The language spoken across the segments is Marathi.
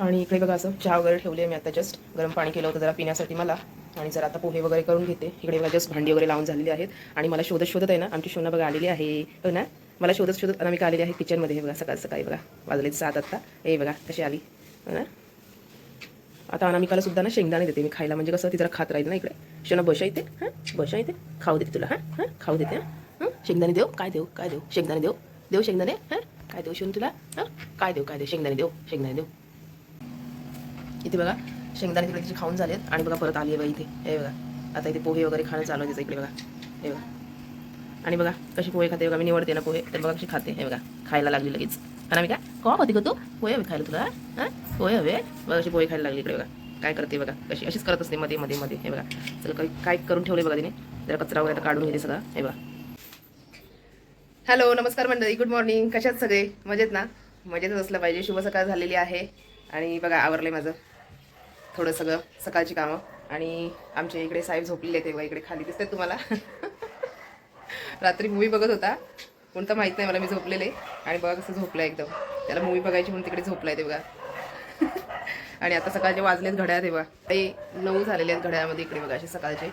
आणि इकडे बघा असं चहा वगैरे ठेवली मी आता जस्ट गरम पाणी केलं होतं जरा पिण्यासाठी मला. आणि जर आता पोहे वगैरे करून घेते. इकडे बघा जस्ट भांडी वगैरे लावून झालेली आहेत. आणि मला शोधत शोधत आहे ना आमची शोना बघा आलेली आहे. हो ना? मला शोधत शोधत अनामिका आलेली आहे किचनमध्ये हे बघा सकाळ सकाळी बघा. वाजले सात आत्ता. हे बघा कशी आली? हो ना? आता अनामिकाला सुद्धा ना शेंगदाणे देते मी खायला. म्हणजे कसं ती जरा खात राहील ना इकडे. शोना बशा येते हां? बशा येते खाऊ देते तुला. हां? हां? खाऊ देते हां? शेंगदाणे देऊ काय देऊ काय देऊ शेंगदाणे देऊ देऊ शेंगदाणे? हां? काय देऊ शिवून तुला? हां? काय देऊ काय देऊ शेंगदाणे देऊ शेंगदाणे देऊ इथे बघा शेंगदाणे तिकडे तिचे खाऊन झालेत. आणि बघा परत आली आहे बघा इथे. हे बघा आता इथे पोहे वगैरे खाणं चालू आहे इकडे बघा. हे बघा. आणि बघा कशी पोहे खाते बघा मी निवडते ना पोहे. तर बघा कशी खाते हे बघा. खायला लागली लगेच. आणि मी काय का होती का तू? पोहे हवे खायला तुला हां? पोहे हवे? बघा कशी पोहे खायला लागली इकडे बघा. काय करते बघा कशी? अशीच करत असते मध्ये मध्ये मध्ये. हे बघा. सगळं काही काय करून ठेवले बघा तिने. जरा कचरा वगैरे काढून घेते सगळं. हे बघा. हॅलो नमस्कार मंडळी. गुड मॉर्निंग कशात सगळे? मजेत ना? मजेतच असलं पाहिजे. शुभ सकाळ झालेली आहे. आणि बघा आवरले माझं. थोडं सगळं सकाळची कामं. आणि आमच्या इकडे साहेब झोपलेले आहेत इकडे खाली दिसते तुम्हाला. रात्री मूवी बघत होता. कोणतं माहीत नाही मला मी झोपलेले. आणि बघा कसं झोपलं एकदम. त्याला मूवी बघायची म्हणून तिकडे झोपलाय ते तेव्हा आणि आता सकाळचे वाजलेत घड्याळ तेव्हा. बघा ते नऊ झालेले आहेत घड्याळामध्ये इकडे बघा असे सकाळचे.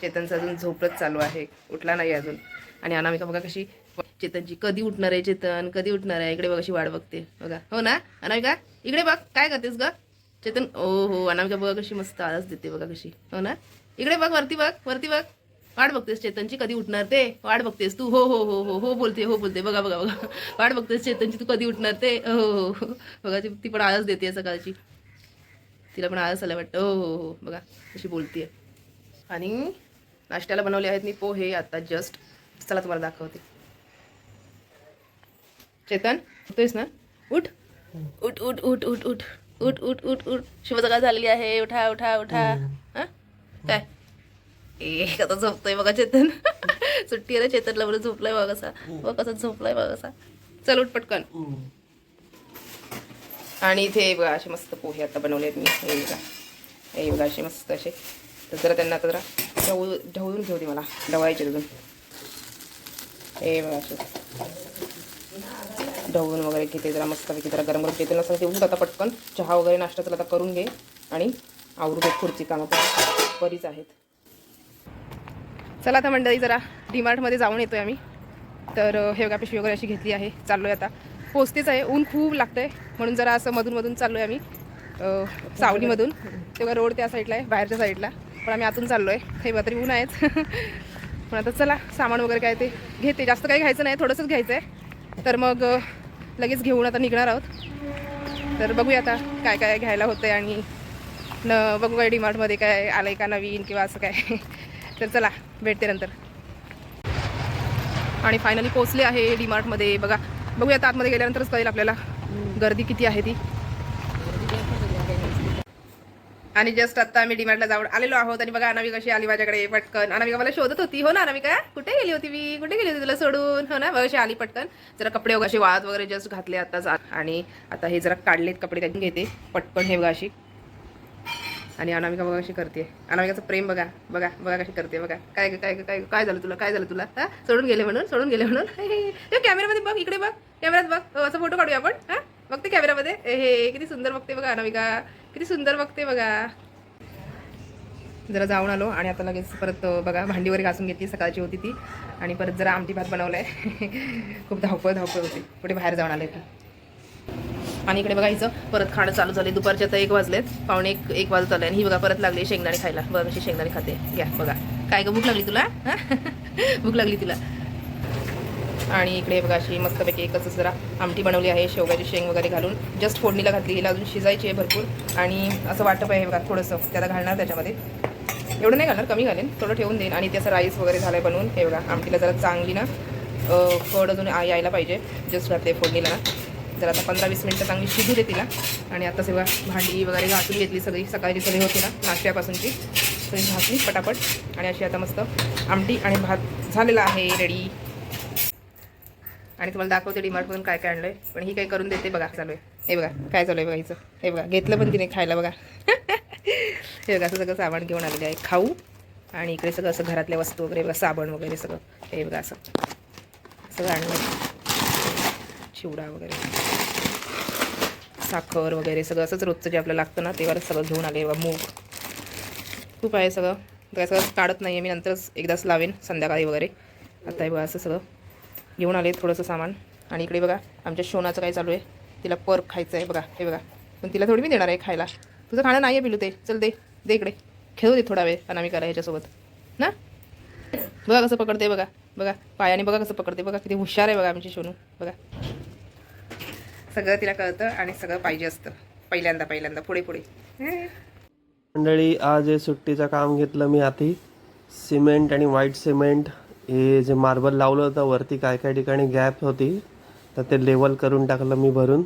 चेतनचं अजून झोपच चालू आहे. उठला नाही अजून. आणि अनामिका बघा कशी चेतनची कधी उठणार आहे चेतन? कधी उठणार आहे? इकडे बघा अशी वाट बघते. बघा. हो ना अनामिका? इकडे बघ. काय करतेस ग? चेतन ओ हो अनामिका बघा कशी मस्त आळस देते बघा कशी. हो ना? इकडे बघ वरती बघ वरती बघ. वाट बघतेस चेतनची कधी उठणार ते? वाट बघतेस तू? हो हो हो हो हो बोलते हो बोलते. बघा बघा बघा. वाट बघतेस चेतनची तू कधी उठणार ते? हो हो हो. बघा ती पण आळस देते सकाळची. तिला पण आळस आला वाटतं. हो हो हो. बघा कशी बोलते आणि नाश्त्याला बनवले आहेत मी पोहे. आता जस्ट चला तुम्हाला दाखवते. चेतन उठतोयस ना? उठ. उठ उठ उठ उठ उठ. उठ उठ उठ उठ. शुभसकाळ झालेली आहे. उठा उठा उठा. हा? काय? ए कसा झोपतोय बघा चेतन. सुट्टी आहे रे चेतनला बरं झोपलाय बघा कसा बघ कसा झोपलाय बघा कसा चल उठ पटकन. आणि इथे बघा असे मस्त पोहे आता बनवले आहेत मी. हे बघा. हे बघा असे मस्त असे. तर जरा त्यांना आता जरा ढवू ढवळून ठेवते मला. ढवळायचे अजून. हे बघा असे. ढवळून वगैरे घेते जरा मस्तपैकी जरा गरम गरम घेते. नसं ते उठ आता पटकन चहा वगैरे नाश्ता चला आता करून घे आणि आवरू दे खुर्ची कामं पण. बरीच आहेत. चला आता मंडळी जरा डीमार्टमध्ये जाऊन येतोय आम्ही. तर हे बघा पिशवी वगैरे अशी घेतली आहे. चाललोय आता. पोचतेच आहे. ऊन खूप लागतंय. म्हणून जरा असं मधून मधून चाललोय आम्ही. सावलीमधून. तेव्हा रोड त्या साईडला आहे बाहेरच्या साईडला पण आम्ही आतून चाललोय. हे बघा ऊन आहेत. पण आता चला सामान वगैरे काय ते घेते. जास्त काही घ्यायचं नाही. थोडंसंच घ्यायचं आहे तर मग लगेच घेऊन आता निघणार आहोत. तर बघूया आता काय काय घ्यायला होतं आणि न बघू काय डीमार्टमध्ये काय आलं आहे का नवीन किंवा असं काय. तर चला भेटते नंतर. आणि फायनली पोचले आहे डीमार्टमध्ये. बघा बघूया आता आतमध्ये गेल्यानंतरच कळेल आपल्याला. गर्दी किती आहे ती. आणि जस्ट आता आम्ही डीमार्टला जाऊन आलेलो आहोत. आणि बघा अनामिका कशी आली माझ्याकडे पटकन. अनामिका मला शोधत होती. हो ना अनामिका? कुठे गेली होती मी? कुठे गेली होती तुला सोडून? हो ना बघा अशी आली पटकन. जरा कपडे वगैरे असे वाळत वगैरे जस्ट घातले आताच आणि आता हे जरा काढलेत कपडे त्यांनी घेते. पटकन हे बघा अशी. आणि अनामिका बघा कशी करते. अनामिकाचं प्रेम बघा. बघा बघा कशी करते बघा. काय काय काय काय झालं तुला? काय झालं तुला? हा? सोडून गेले म्हणून सोडून गेले म्हणून. हे, कॅमेरामध्ये बघ इकडे बघ. कॅमेरात बघ. हो, असं फोटो काढूया आपण. हा? बघते कॅमेरामध्ये हे, हे किती सुंदर बघते बघा अनामिका. किती सुंदर बघते बघा. जरा जाऊन आलो आणि आता लगेच परत बघा भांडी वगैरे घासून घेतली सकाळची होती ती. आणि परत जरा आमटी भात बनवलाय. खूप धावपळ धावपळ होती. कुठे बाहेर जाऊन आले तर आणि इकडे बघा हिचं परत खाणं चालू झाले दुपारचे आता एक वाजलेत. पावणे एक एक वाजत आले आणि ही बघा परत लागली शेंगदाणे खायला. बघा कशी शेंगदाणे खाते. घ्या बघा. काय गं भूक लागली तुला? भूक लागली तिला. आणि इकडे बघा अशी मस्तपैकी एकच जरा आमटी बनवली आहे शेवगाची शेंग वगैरे घालून. जस्ट फोडणीला घातली हिला अजून शिजायची आहे भरपूर. आणि असं वाटप आहे बघा थोडंसं त्याला घालणार त्याच्यामध्ये. एवढं नाही घालणार कमी घालेन. थोडं ठेवून देईन. आणि त्याचं राईस वगैरे झालं बनवून. हे बघा आमटीला जरा चांगली ना फड अजून यायला पाहिजे. जस्ट घातले फोडणीला ना. जर आता पंधरा वीस मिनटं चांगली शिजू दे तिला. आणि आता सगळं भांडी वगैरे घासून घेतली सगळी. सकाळची सगळी होती ना नाश्त्यापासूनची. सगळी घासली पटापट. आणि अशी आता मस्त आमटी आणि भात झालेला आहे रेडी आणि तुम्हाला दाखवते डिमार्टमधून काय काय आणलंय. पण ही काही करून देते बघा चालू आहे. हे बघा काय चालू आहे बघा हिचं हे बघा घेतलं पण तिने खायला बघा. हे बघा असं सगळं सामान घेऊन आलेलं आहे. खाऊ आणि इकडे सगळं असं घरातल्या वस्तू वगैरे बघा साबण वगैरे सगळं. हे बघा असं. सगळं आणलं चिवडा वगैरे. साखर वगैरे सगळं असंच रोजचं जे आपल्याला लागतं ना तेव्हा सगळं घेऊन आले बघा मूग. खूप आहे सगळं. काय सगळं काढत नाही आहे मी नंतरच एकदाच लावेन संध्याकाळी वगैरे. आता हे बघा असं सगळं. घेऊन आले थोडंसं सामान. आणि इकडे बघा आमच्या शोनाचं काय चालू आहे. तिला पर्क खायचं आहे बघा हे बघा. पण तिला थोडी मी देणार आहे खायला. तुझं खाणं नाही आहे पिलू ते. चल दे दे इकडे. खेळू दे थोडा वेळ आणि आम्ही करा ह्याच्यासोबत. ना? बघा कसं पकडते बघा बघा. पायाने बघा कसं पकडते बघा किती हुशार आहे बघा आमची सोनू बघा. सगळं तिला कळतं आणि सगळं पाहिजे असतं. पहिल्यांदा पहिल्यांदा. पुढे पुढे. मंडळी आज हे सुट्टीचं काम घेतलं मी आधी. सिमेंट आणि व्हाईट सिमेंट. हे जे मार्बल लावलं होतं वरती काय काय ठिकाणी गॅप होती तर ते लेवल करून टाकलं मी भरून.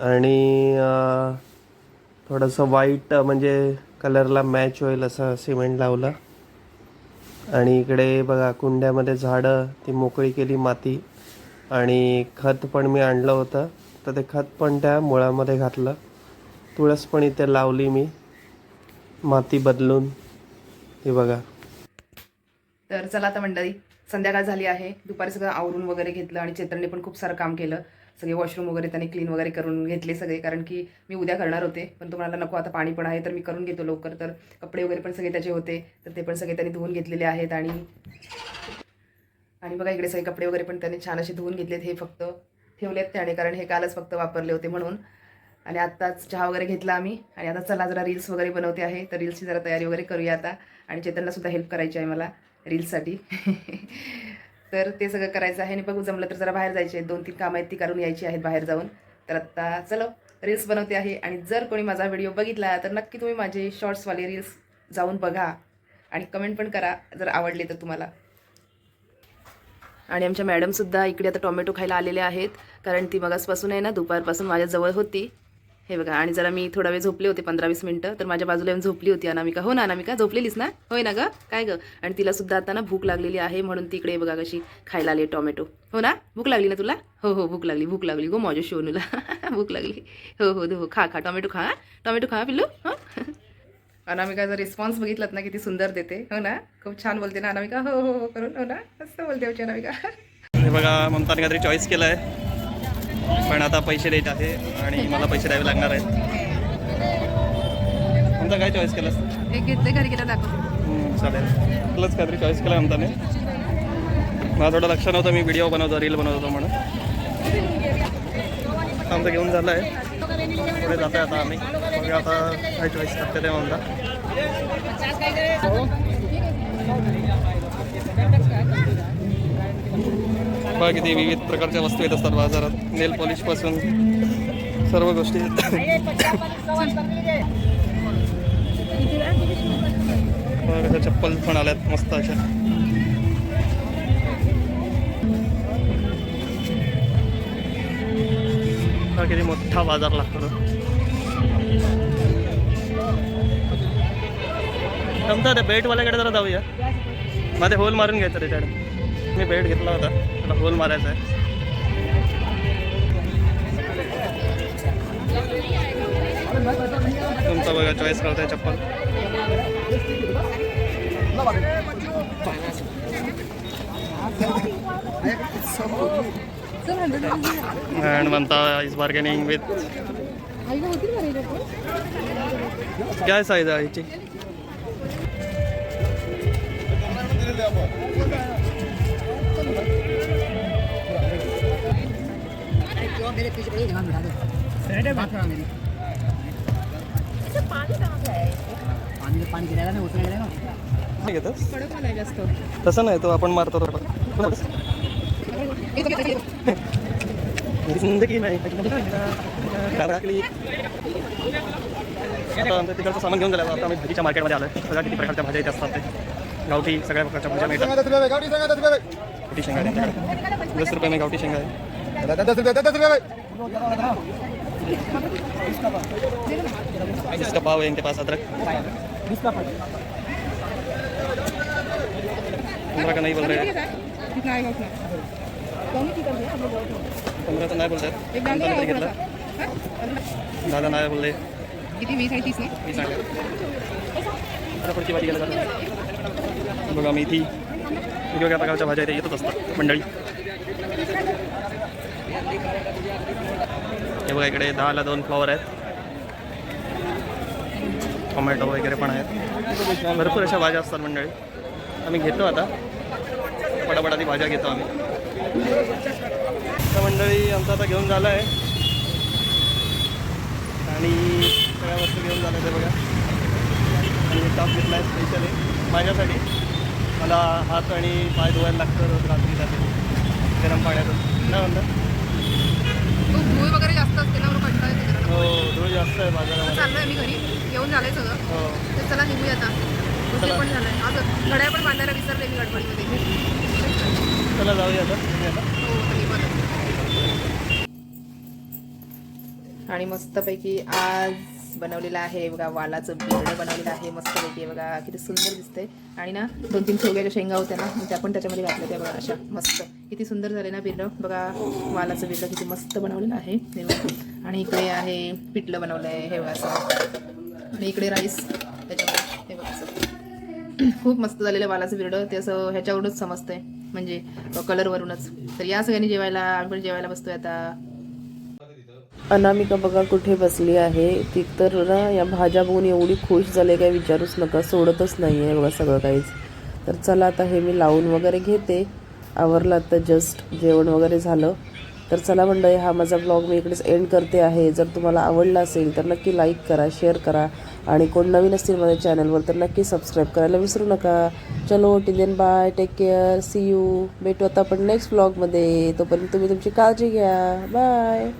आणि थोडंसं व्हाईट म्हणजे कलरला मॅच होईल असं सिमेंट लावलं. आणि इकडे बघा कुंड्यामध्ये झाडं ती मोकळी केली माती. आणि खत पण मी आणलं होतं तर ते खत पण त्या मुळामध्ये घातलं. तुळस पण इथे लावली मी माती बदलून. हे बघा. तर चला आता मंडळी संध्याकाळ झाली आहे. दुपारी सगळं आवरून वगैरे घेतलं आणि चेतनने पण खूप सारं काम केलं. सगळे वॉशरूम वगैरे त्यांनी क्लीन वगैरे करून घेतले सगळे कारण की मी उद्या करणार होते पण तुम्हाला नको आता पाणी पण आहे तर मी करून घेतो लवकर. तर कपडे वगैरे पण सगळे त्याचे होते तर ते पण सगळे त्यांनी धुवून घेतलेले आहेत आणि आणि बघा इकडे सगळे कपडे वगैरे पण त्यांनी छान असे धुवून घेतलेत हे फक्त ठेवलेत त्याने कारण हे कालच फक्त वापरले होते म्हणून. आणि आत्ताच चहा वगैरे घेतला आम्ही आणि आता चला जरा रील्स वगैरे बनवते आहे तर रील्सची जरा तयारी वगैरे करूया आता. आणि चेतनला सुद्धा हेल्प करायची आहे मला. रील्ससाठी तर ते सगळं करायचं आहे आणि बघू जमलं तर जरा बाहेर जायचे आहेत. दोन तीन कामं आहेत ती करून यायची आहेत बाहेर जाऊन. तर आत्ता चलो रील्स बनवते आहे. आणि जर कोणी माझा व्हिडिओ बघितला तर नक्की तुम्ही माझे शॉर्ट्सवाले रील्स जाऊन बघा. आणि कमेंट पण करा जर आवडले तर तुम्हाला. आणि आमच्या मॅडमसुद्धा इकडे आता टोमॅटो खायला आलेले आहेत. कारण ती मगासपासून आहे ना दुपारपासून माझ्याजवळ होती. हे बघा आणि जरा मी थोडा वेळ झोपले होते पंधरा वीस मिनटं तर माझ्या बाजूला येऊन झोपली होती अनामिका. हो ना अनामिका? झोपलेलीस ना? होय ना ग? काय ग? आणि तिला सुद्धा आता ना भूक लागलेली आहे म्हणून तिकडे बघा कशी खायला आली टोमॅटो. हो ना? भूक लागली ना तुला? हो हो भूक लागली भूक लागली गो माझ्या शोनूला भूक लागली. हो हो हो खा खा टोमॅटो खा टोमॅटो खा पिल्लू हो? अनामिकाचा रिस्पॉन्स बघितलात ना किती सुंदर देते. हो ना? खूप छान बोलते ना अनामिका. हो हो हो करून हो ना? असं बोलते अनामिका. हे बघा ममताने काहीतरी चॉईस केलं आहे पण आता पैसे द्यायचे आहे आणि मला पैसे द्यावे लागणार आहेत. ममता काय चॉईस केलंस? एक घेतले घरी गेला दाखव हम्म, चालेल. तुलाच काहीतरी चॉईस केलं ममताने मला थोडं लक्ष नव्हतं मी व्हिडिओ बनवतो रील बनवतो म्हणून. आमचं घेऊन झालं आहे पुढे जातो आता आम्ही. आता काय चॉईस करते ते म्हणता. बघा किती विविध प्रकारच्या वस्तू येत असतात बाजारात. नेल पॉलिशपासून सर्व गोष्टी बघा चप्पल पण आल्यात मस्त अशा. हा किती मोठा बाजार लागतो ना. जमतं ते बेटवाल्याकडे जरा जाऊया. मध्ये होल मारून घ्यायचं त्याच्याकडे मी बेट घेतला होता. त्याला होल मारायचा आहे. तुमचा बघा चॉईस करताय चप्पल. अँड म्हणता इज बार्गेनिंग विथ काय साईज आहे याची? नाही घेतस तसं नाही तो आपण मारतो थोडं जिंदगी नाही घरातली आता आमचं तिकडचं सामान घेऊन झालं आता आम्ही भाजीच्या मार्केटमध्ये आलो आहे सगळ्या किती प्रकारच्या भाज्या इथे असतात ते. गावठी सगळ्या प्रकारच्या भाज्या मिळतात. गावठी शेंगा आहे त्यांच्याकडे. दस रुपये में गावठी शेंगा आहे. इसका भाव है इनके पास अदरक। पंद्रह का नहीं बोल रहे हैं। पंधरा तर नाही तरी घेतलं दादा नाही बोलले किती वीस आणि तीस ना? मी सांगा आता पुढची भाजी गेलं जातं बघा मेथी वेगवेगळ्या प्रकारच्या भाज्या इथे येतच असतात मंडळी हे बघा इकडे दहाला दोन फ्लॉवर आहेत. टोमॅटो वगैरे पण आहेत. भरपूर अशा भाज्या असतात मंडळी. आम्ही घेतो आता. पटापट आधी भाज्या घेतो आम्ही. तर मंडळी आमचं आता घेऊन झालं आहे. आणि सगळ्या वस्तू घेऊन झाल्या ते बघा. आणि टॉप घेतला आहे स्पेशली माझ्यासाठी. मला हात आणि पाय धुवायला लागतं रोज रात्री जाते गरम पाण्यातून काय म्हणतात ना म्हणून कंटाळा येतो जरा. हो धूळ जास्त आहे बाजारामध्ये. चाललोय मी घरी. येऊन झालंय सगळं. हो. तर चला निघूया आता. उशीर. पण झालाय. घड्याळ पण बांधायला विसरले मी गडबडीमध्ये. चला जाऊया आता. तुम्ही आता. हो बरं. आणि मस्तपैकी आज बनवलेलं आहे. बघा वालाचं बिरडं बनवलेलं आहे. मस्त पैकी बघा किती सुंदर दिसतंय. आणि ना दोन तीन शेवग्याच्या शेंगा होत्या ना त्या पण त्याच्यामध्ये घातल्या त्या बघा अशा मस्त. किती सुंदर झाले ना बिरडं. बघा वालाचं बिरडं किती मस्त बनवलेलं आहे. बघा. आणि इकडे आहे पिठलं बनवलं आहे हे बघा असं. आणि इकडे राईस. त्याच्यामध्ये हे बघा असं. खूप मस्त झालेलं वालाचं बिरडं. ते असं ह्याच्यावरूनच समजतंय. म्हणजे कलरवरूनच तर या सगळ्यांनी जेवायला आम्ही पण जेवायला बसतोय आता. अनामिका बघा कुठे बसली आहे. ती तर ना या भाज्या बघून एवढी खुश झाली काय विचारूच नका सोडतच नाही आहे बघा सगळं काहीच. तर चला आता हे मी लावून वगैरे घेते. आवरलं आता जस्ट जेवण वगैरे झालं. तर चला मंडळी हा माझा ब्लॉग मी इकडेच एंड करते आहे. जर तुम्हाला आवडला असेल तर नक्की लाईक करा शेअर करा. आणि कोण नवीन असतील माझ्या चॅनलवर तर नक्की सबस्क्राईब करायला विसरू नका. चलो till then bye take care see you भेटू आता आपण नेक्स्ट ब्लॉगमध्ये तोपर्यंत तुम्ही तुमची काळजी घ्या. बाय